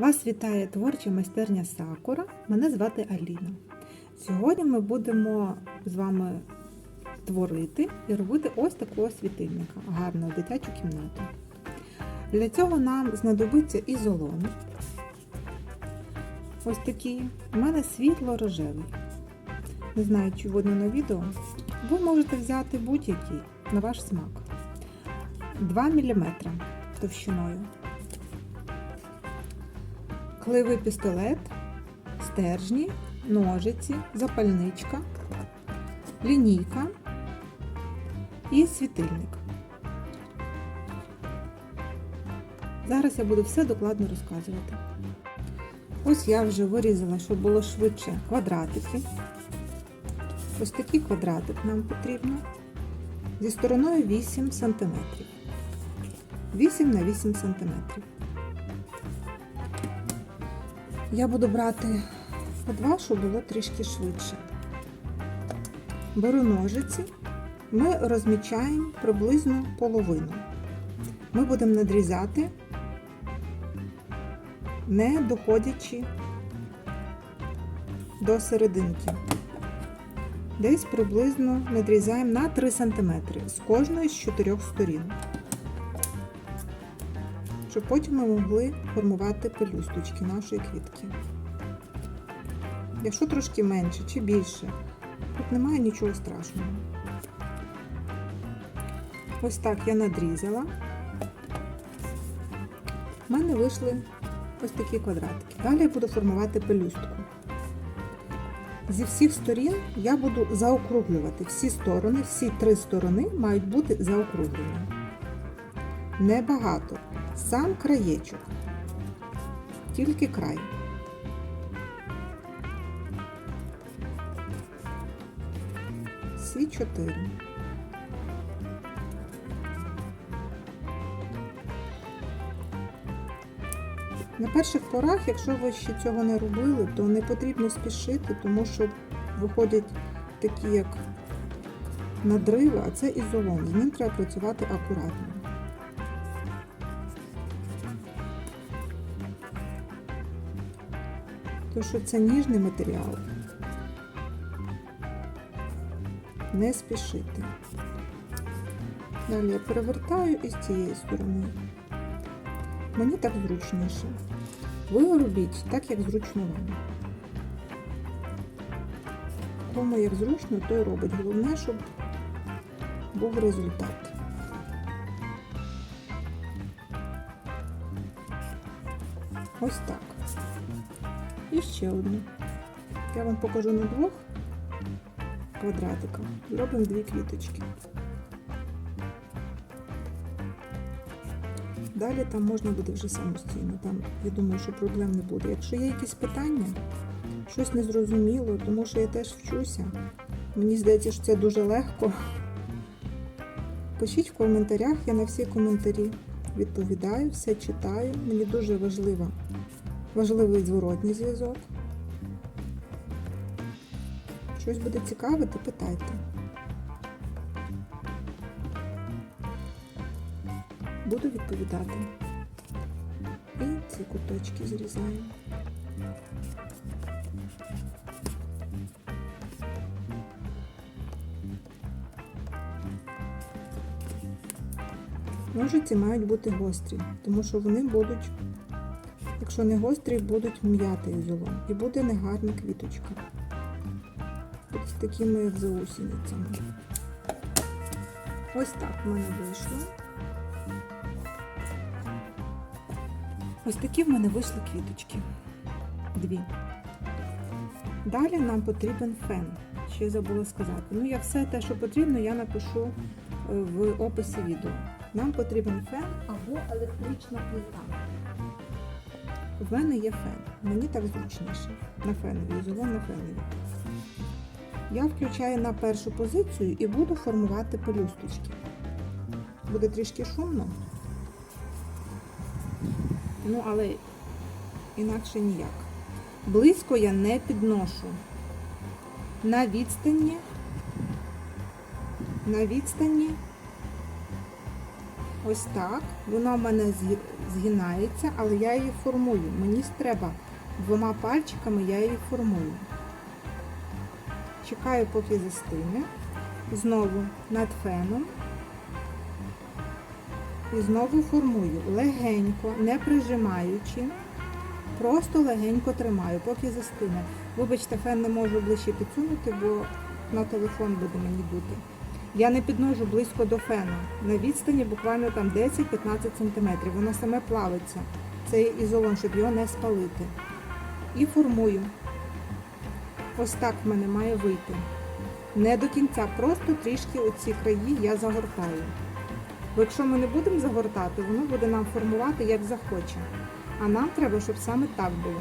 Вас вітає творча майстерня Сакура. Мене звати Аліна. Сьогодні ми будемо з вами творити і робити ось такого світильника, гарного дитячу кімнату. Для цього нам знадобиться ізолон. Ось такий. У мене світло-рожевий. Не знаю, чи видно на відео. Ви можете взяти будь-який на ваш смак. 2 мм товщиною. Кливий пістолет, стержні, ножиці, запальничка, лінійка і світильник. Зараз я буду все докладно розказувати. Ось я вже вирізала, щоб було швидше квадратики. Ось такий квадратик нам потрібно. Зі стороною 8 см. 8 на 8 см. Я буду брати по два, щоб було трішки швидше. Беру ножиці, ми розмічаємо приблизно половину. Ми будемо надрізати, не доходячи до серединки. Десь приблизно надрізаємо на 3 см з кожної з чотирьох сторін щоб потім ми могли формувати пелюсточки нашої квітки. Якщо трошки менше чи більше, тут немає нічого страшного. Ось так я надрізала. У мене вийшли ось такі квадратики. Далі я буду формувати пелюстку. Зі всіх сторін я буду заокруглювати всі сторони, всі три сторони мають бути заокруглені. Небагато. Сам краєчок, тільки край. Всі чотири. На перших порах, якщо ви ще цього не робили, то не потрібно спішити, тому що виходять такі як надриви, а це ізолон. З ним треба працювати акуратно. Тому що це ніжний матеріал. Не спішити. Далі я перевертаю і з цієї сторони. Мені так зручніше. Ви робіть так, як зручно вам. Кому як зручно, той робить. Головне, щоб був результат. Ось так. Ще одну. Я вам покажу на двох квадратиках. Робимо дві квіточки. Далі там можна буде вже самостійно. Там, я думаю, що проблем не буде. Якщо є якісь питання, щось незрозуміло, тому що я теж вчуся. Мені здається, що це дуже легко. Пишіть в коментарях, я на всі коментарі відповідаю, все читаю. Мені дуже важливо важливий зворотній зв'язок. Щось буде цікавити, питайте. Буду відповідати. І ці куточки зрізаємо. Ножиці мають бути гострі, тому що вони будуть Якщо не гострі, будуть м'яти ізолон. І буде негарна квіточка. З такими як заусеницями. Ось так в мене вийшло. Ось такі в мене вийшли квіточки. Дві. Далі нам потрібен фен. Ще забула сказати. Ну, я все те, що потрібно, я напишу в описі відео. Нам потрібен фен або електрична плита. В мене є фен. Мені так зручніше. На фенові, ізолон на фенові. Я включаю на першу позицію і буду формувати пелюсточки. Буде трішки шумно. Ну, але інакше ніяк. Близько я не підношу. На відстані, на відстані Ось так. Вона в мене згинається, але я її формую. Мені треба двома пальчиками я її формую. Чекаю, поки застине. Знову над феном. І знову формую легенько, не прижимаючи. Просто легенько тримаю, поки застине. Вибачте, фен не можу ближче підсунути, бо на телефон буде мені дути. Я не підножу близько до фену. На відстані буквально там 10-15 см. Воно саме плавиться. Це ізолон, щоб його не спалити. І формую. Ось так в мене має вийти. Не до кінця, просто трішки оці краї я загортаю. Бо якщо ми не будемо загортати, воно буде нам формувати як захоче. А нам треба, щоб саме так було.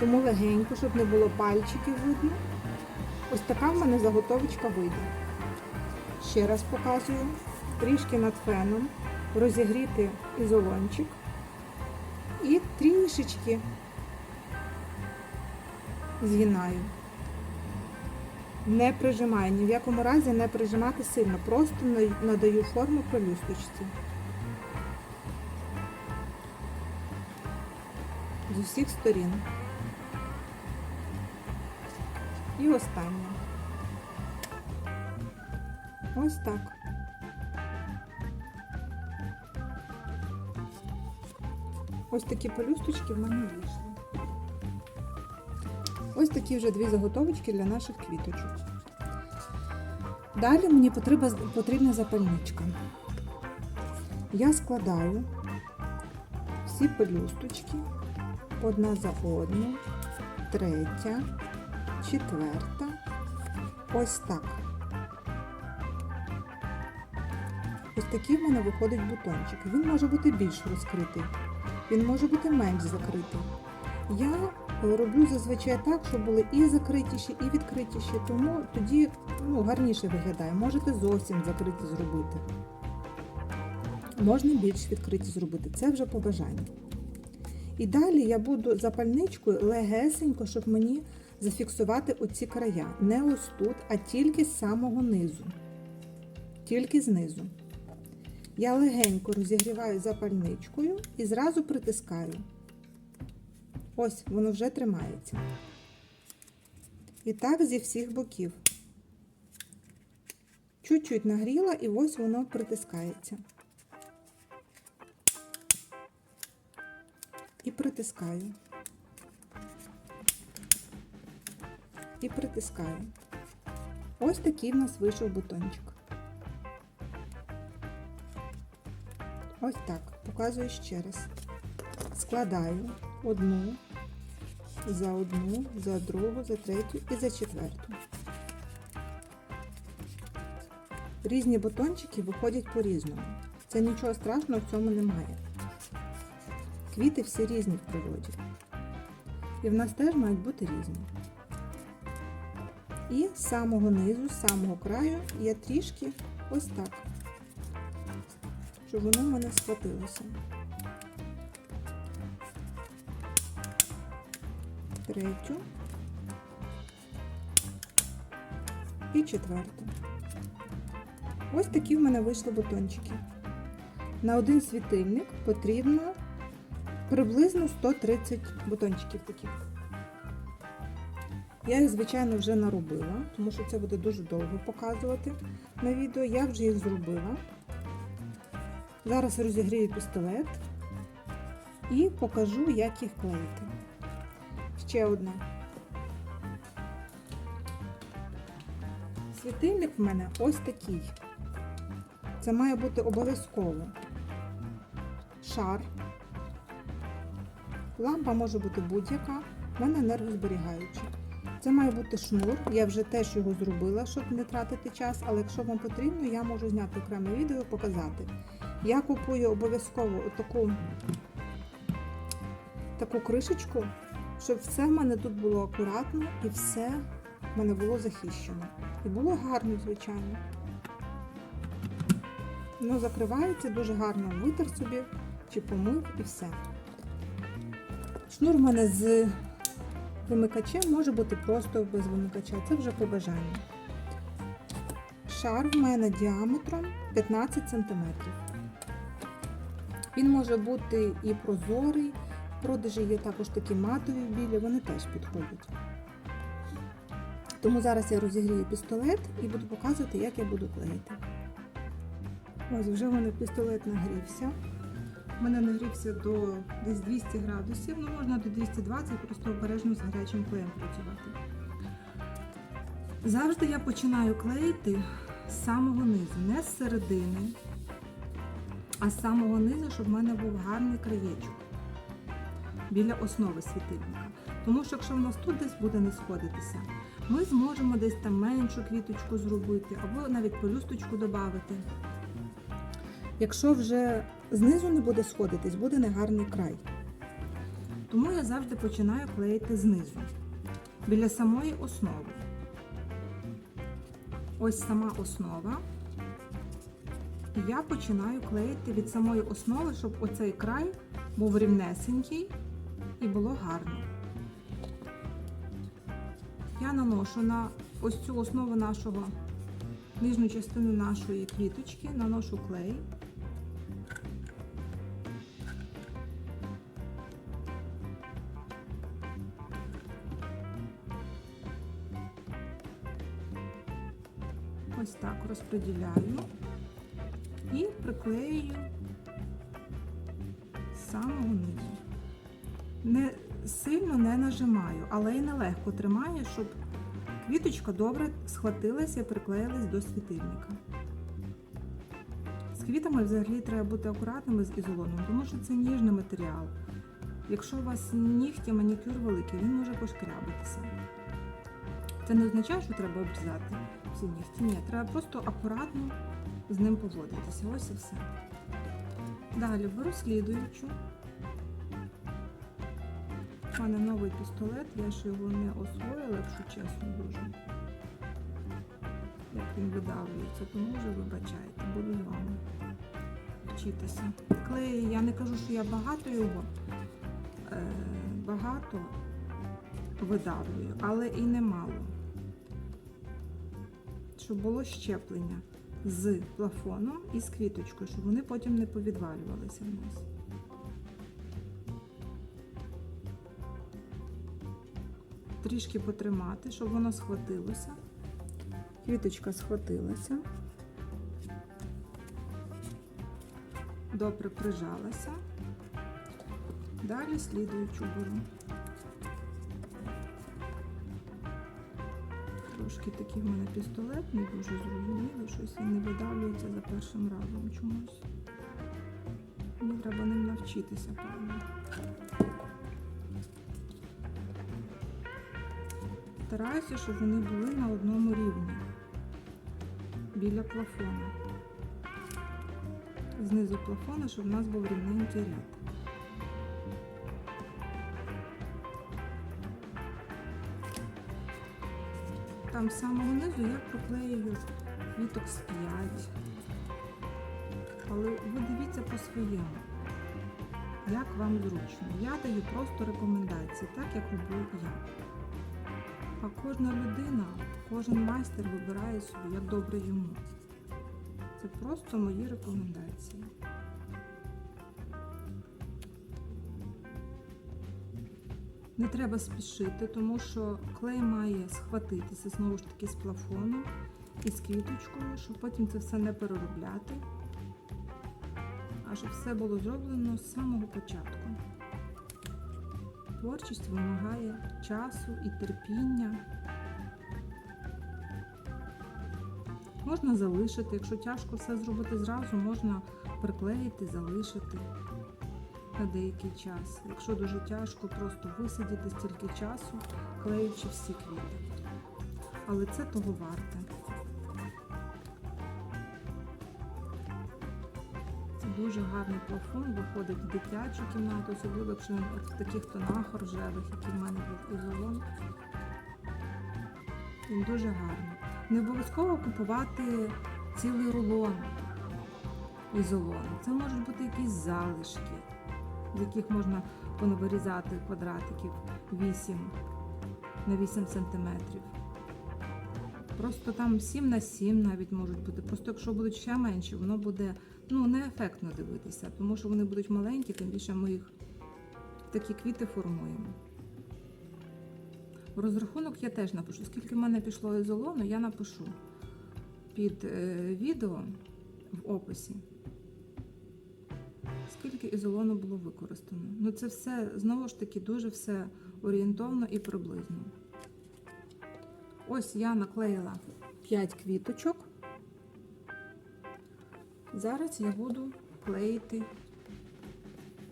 Тому легенько, щоб не було пальчиків видно. Ось така в мене заготовочка вийде. Ще раз показую. Трішки над феном розігріти ізолончик і трішечки згинаю. Не прижимаю, ні в якому разі не прижимати сильно, просто надаю форму пелюсточці. З усіх сторін. І останнє. Ось так. Ось такі пелюсточки в мене вийшли. Ось такі вже дві заготовочки для наших квіточок. Далі мені потрібна, потрібна запальничка. Я складаю всі пелюсточки одна за одну, третя, четверта. Ось так. Ось такий в мене виходить бутончик. Він може бути більш розкритий, він може бути менш закритий. Я роблю зазвичай так, щоб були і закритіші, і відкритіші, тому тоді ну, гарніше виглядає. Можете зовсім закриті зробити. Можна більш відкриті зробити. Це вже по бажанню. І далі я буду запальничкою легесенько, щоб мені зафіксувати оці края. Не ось тут, а тільки з самого низу. Тільки знизу. Я легенько розігріваю запальничкою і зразу притискаю. Ось, воно вже тримається. І так зі всіх боків. Чуть-чуть нагріла і ось воно притискається. І притискаю. І притискаю. Ось такий в нас вийшов бутончик. Ось так. Показую ще раз. Складаю одну, за одну, за другу, за третю і за четверту. Різні бутончики виходять по-різному. Це нічого страшного в цьому немає. Квіти всі різні в природі. І в нас теж мають бути різні. І з самого низу, з самого краю я трішки ось так, щоб воно в мене схватилося. Третю і четверту. Ось такі в мене вийшли бутончики. На один світильник потрібно приблизно 130 бутончиків таких. Я їх, звичайно, вже наробила, тому що це буде дуже довго показувати на відео. Я вже їх зробила. Зараз розігрію пістолет і покажу, як їх клеїти. Ще одне. Світильник в мене ось такий. Це має бути обов'язково шар. Лампа може бути будь-яка, в мене енергозберігаюча. Це має бути шнур. Я вже теж його зробила, щоб не тратити час, але якщо вам потрібно, я можу зняти окреме відео і показати. Я купую обов'язково таку, таку кришечку, щоб все в мене тут було акуратно і все в мене було захищено. І було гарно, звичайно. Воно закривається дуже гарно, витер собі чи помив і все. Шнур в мене з вимикачем може бути просто без вимикача, це вже по бажанню. шар в мене діаметром 15 см. Він може бути і прозорий, в продажі є також такі матові білі, вони теж підходять. Тому зараз я розігрію пістолет і буду показувати, як я буду клеїти. Ось вже в мене пістолет нагрівся. У мене нагрівся до десь 200 градусів, ну можна до 220, просто обережно з гарячим клеєм працювати. Завжди я починаю клеїти з самого низу, не з середини, а з самого низу, щоб в мене був гарний краєчок біля основи світильника. Тому що якщо в нас тут десь буде не сходитися, ми зможемо десь там меншу квіточку зробити, або навіть пелюсточку додати. Якщо вже знизу не буде сходитись, буде негарний край. Тому я завжди починаю клеїти знизу, біля самої основи. Ось сама основа. І я починаю клеїти від самої основи, щоб оцей край був рівнесенький і було гарно. Я наношу на ось цю основу нашого нижню частину нашої квіточки, наношу клей. Розподіляю і приклеюю з самого низу. Не сильно не нажимаю, але й нелегко тримаю, щоб квіточка добре схватилася і приклеїлась до світильника. З квітами взагалі треба бути акуратними з ізолоном, тому що це ніжний матеріал. Якщо у вас нігті, манікюр великий, він може пошкрябатися. Це не означає, що треба обрізати всі нігті. Ні, треба просто акуратно з ним поводитися. Ось і все. Далі беру слідуючу. У мене новий пістолет, я ще його не освоїла, якщо чесно дуже. Як він видавлюється, тому вже вибачайте, буду з вами вчитися. Клею, я не кажу, що я багато його е, багато видавлюю, але і немало. Щоб було щеплення з плафоном і з квіточкою, щоб вони потім не повідвалювалися в нас. Трішки потримати, щоб воно схватилося. Квіточка схватилася. Добре прижалася. Далі слідуючу беру. Трошки такий в мене пістолет, не дуже зрозуміло, щось не видавлюється за першим разом чомусь. Мені треба ним навчитися, певно. Стараюся, щоб вони були на одному рівні біля плафону. Знизу плафона, щоб у нас був рівненький ряд. Там з самого низу я проклеюю квіток з 5. Але ви дивіться по своєму, як вам зручно. Я даю просто рекомендації, так як роблю я. А кожна людина, кожен майстер вибирає собі, як добре йому. Це просто мої рекомендації. Не треба спішити, тому що клей має схватитися знову ж таки з плафону і з квіточкою, щоб потім це все не переробляти, а щоб все було зроблено з самого початку. Творчість вимагає часу і терпіння. Можна залишити, якщо тяжко все зробити зразу, можна приклеїти, залишити на деякий час. Якщо дуже тяжко, просто висидіти стільки часу, клеючи всі квіти. Але це того варте. Це дуже гарний плафон, виходить в дитячу кімнату, особливо якщо він в таких тонах рожевих, які в мене був ізолон. Він дуже гарний. Не обов'язково купувати цілий рулон ізолону. Це можуть бути якісь залишки, з яких можна понавирізати квадратиків 8 на 8 см. Просто там 7 на 7 навіть можуть бути. Просто якщо будуть ще менші, воно буде ну, неефектно дивитися, тому що вони будуть маленькі, тим більше ми їх такі квіти формуємо. Розрахунок я теж напишу. Скільки в мене пішло ізолону, я напишу під е, відео в описі. Скільки ізолону було використано. Ну це все знову ж таки дуже все орієнтовно і приблизно. Ось я наклеїла 5 квіточок. Зараз я буду клеїти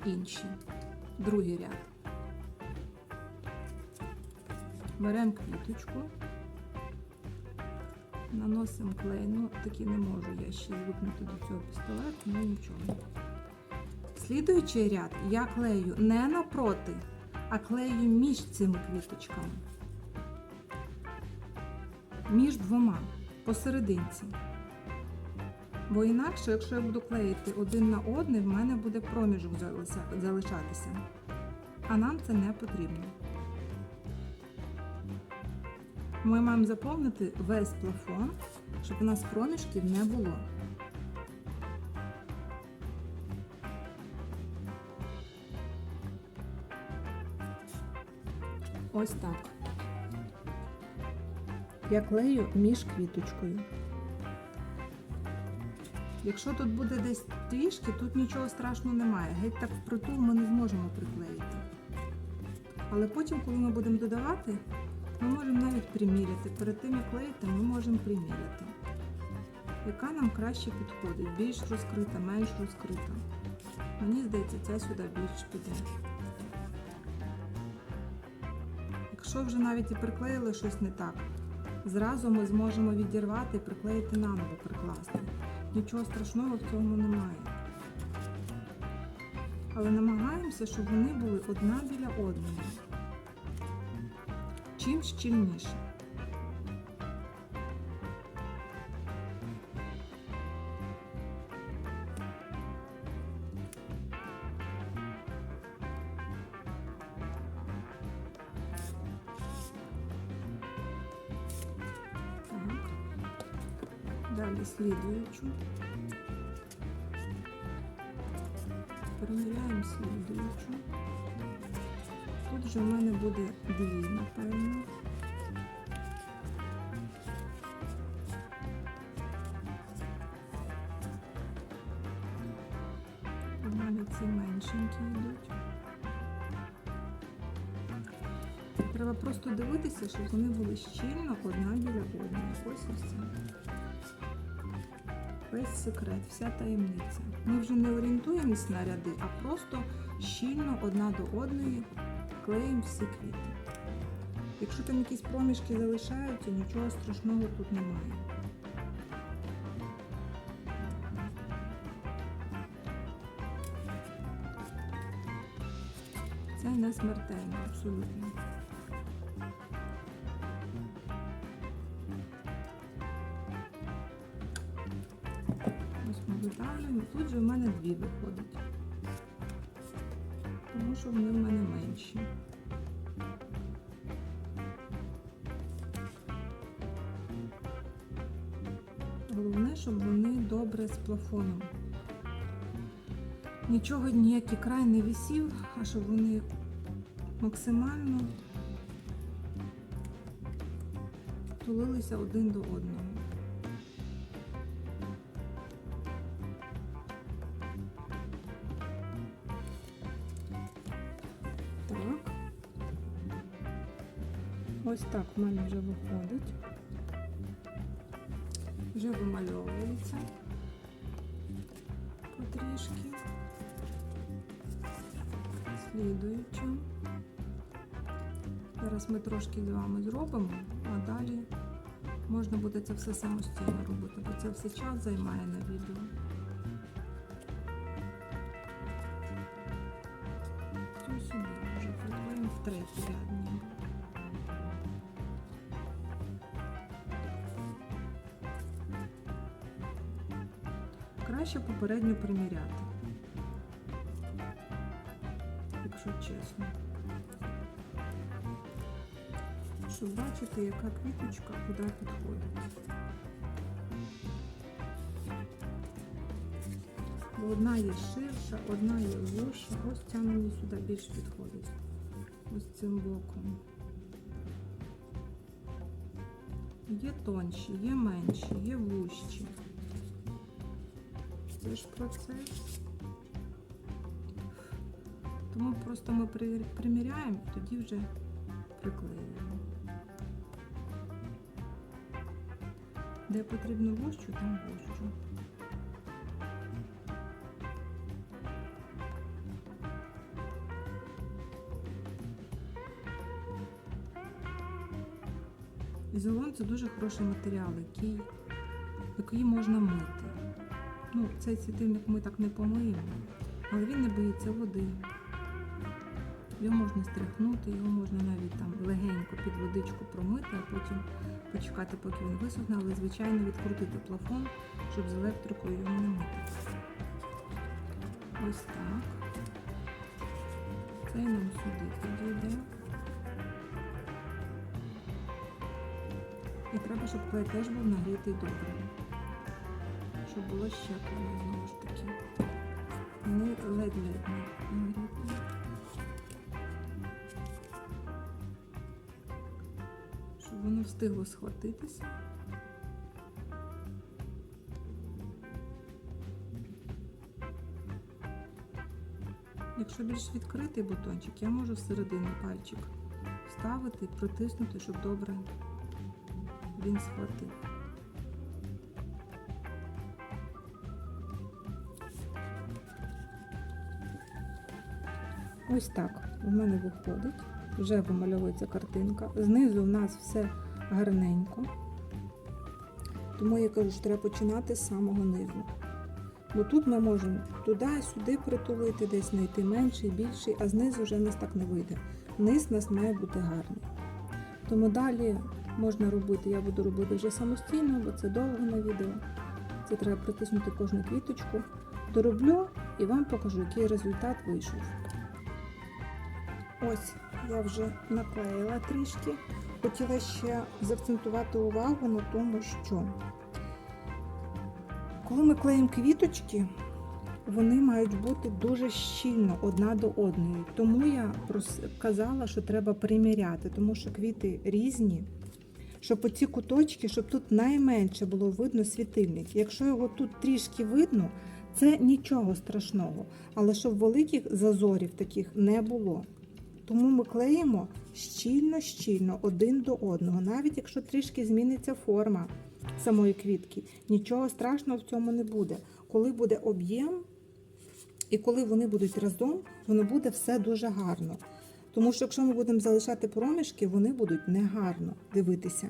інші, другий ряд. Беремо квіточку, наносимо клей. Ну, таки не можу я ще звикнути до цього пістолету, ну нічого. Слідуючий ряд я клею не напроти, а клею між цими квіточками. Між двома посерединці. Бо інакше, якщо я буду клеїти один на один, в мене буде проміжок залишатися. А нам це не потрібно. Ми маємо заповнити весь плафон, щоб у нас проміжків не було. Ось так. Я клею між квіточкою. Якщо тут буде десь трішки, тут нічого страшного немає. Геть так впритул ми не зможемо приклеїти. Але потім, коли ми будемо додавати, ми можемо навіть приміряти. Перед тим, як клеїти, ми можемо приміряти. Яка нам краще підходить? Більш розкрита, менш розкрита. Мені здається, ця сюди більш піде. Якщо вже навіть і приклеїли щось не так, зразу ми зможемо відірвати і приклеїти наново прикласти. Нічого страшного в цьому немає. Але намагаємося, щоб вони були одна біля одної. Чим щільніше. Перевіряємо слідуючу. Тут вже в мене буде дві, напевно. У мене ці меншенькі йдуть. Треба просто дивитися, щоб вони були щільно одна біля одної. Ось і все. Весь секрет, вся таємниця. Ми вже не орієнтуємось на ряди, а просто щільно одна до одної клеїмо всі квіти. Якщо там якісь проміжки залишаються, нічого страшного тут немає. Це не смертельно, абсолютно. Ось. Тут же в мене дві виходить. Тому що вони в мене менші. Головне, щоб вони добре з плафоном. Нічого ніякий край не висів, а щоб вони максимально тулилися один до одного. Ось так в мене вже виходить. Вже вимальовується потрішки. Слідуюча. Зараз ми трошки з вами зробимо, а далі можна буде це все самостійно робити, бо це все час займає на відео. Попередньо приміряти. Якщо чесно. щоб бачити, яка квіточка куди підходить. Бо одна є ширша, одна є вуща. Ось ця мені сюди більш підходить. Ось цим боком. Є тонші, є менші, є вущі. Процес. Тому просто ми при- приміряємо, тоді вже приклеюємо. Де потрібно вущу, там вущу. Ізолон це дуже хороший матеріал, який, який можна мити. Ну, цей світильник ми так не помиємо, але він не боїться води. Його можна стряхнути, його можна навіть там легенько під водичку промити, а потім почекати, поки він висохне, але звичайно відкрутити плафон, щоб з електрикою його не мити. Ось так. Цей нам сюди підійде. І треба, щоб клей теж був нагрітий добре. Щоб було щеплення знову ж таки. Не ледь-ледь нагріти. Щоб воно встигло схватитися. Якщо більш відкритий бутончик, я можу всередину пальчик вставити, протиснути, щоб добре він схватив. Ось так у мене виходить. Вже вимальовується картинка. Знизу в нас все гарненько. Тому я кажу, що треба починати з самого низу. Бо тут ми можемо туди-сюди притулити, десь знайти менший, більший, а знизу вже в нас так не вийде. Низ у нас має бути гарний. Тому далі можна робити, я буду робити вже самостійно, бо це довго на відео. Це треба притиснути кожну квіточку. Дороблю і вам покажу, який результат вийшов. Ось я вже наклеїла трішки. Хотіла ще заакцентувати увагу на тому, що коли ми клеїмо квіточки, вони мають бути дуже щільно одна до одної. Тому я казала, що треба приміряти, тому що квіти різні. Щоб оці куточки, щоб тут найменше було видно світильник. Якщо його тут трішки видно, це нічого страшного. Але щоб великих зазорів таких не було. Тому ми клеїмо щільно-щільно один до одного, навіть якщо трішки зміниться форма самої квітки, нічого страшного в цьому не буде. Коли буде об'єм і коли вони будуть разом, воно буде все дуже гарно. Тому що якщо ми будемо залишати проміжки, вони будуть негарно дивитися.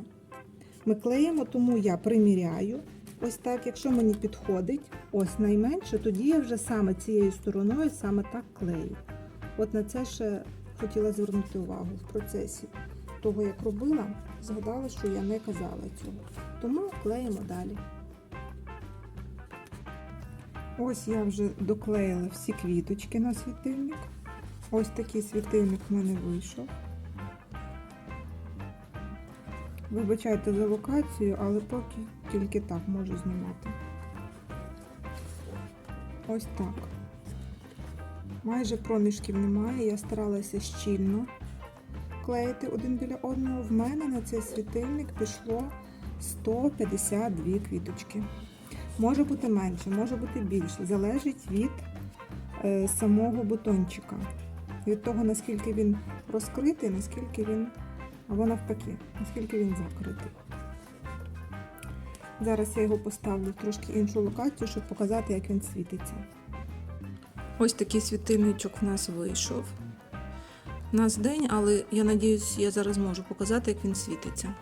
Ми клеїмо, тому я приміряю. Ось так, якщо мені підходить, ось найменше, тоді я вже саме цією стороною саме так клею. От на це ще хотіла звернути увагу в процесі того, як робила, згадала, що я не казала цього. Тому клеїмо далі. Ось я вже доклеїла всі квіточки на світильник. Ось такий світильник в мене вийшов. Вибачайте за локацію, але поки тільки так можу знімати. Ось так. Майже проміжків немає, я старалася щільно клеїти один біля одного. В мене на цей світильник пішло 152 квіточки. Може бути менше, може бути більше. Залежить від е, самого бутончика. Від того, наскільки він розкритий, наскільки він, або навпаки, наскільки він закритий. Зараз я його поставлю в трошки іншу локацію, щоб показати, як він світиться. Ось такий світильничок в нас вийшов. У нас день, але я надіюсь, я зараз можу показати, як він світиться.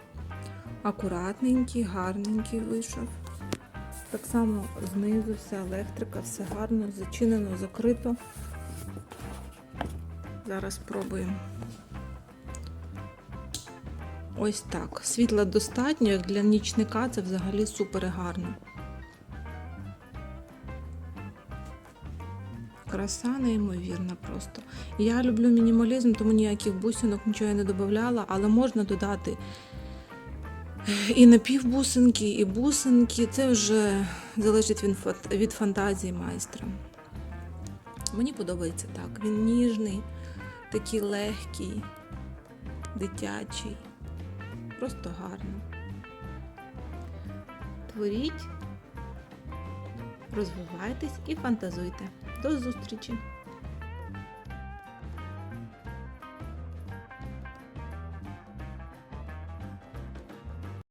Акуратненький, гарненький вийшов. Так само знизу вся електрика, все гарно, зачинено, закрито. Зараз спробуємо. Ось так. Світла достатньо, як для нічника це взагалі супер гарно. Краса неймовірна просто. Я люблю мінімалізм, тому ніяких бусинок нічого я не додавала, але можна додати і напівбусинки, і бусинки. Це вже залежить від, фантазії майстра. Мені подобається так. Він ніжний, такий легкий, дитячий. Просто гарно. Творіть, розвивайтесь і фантазуйте. До зустрічі!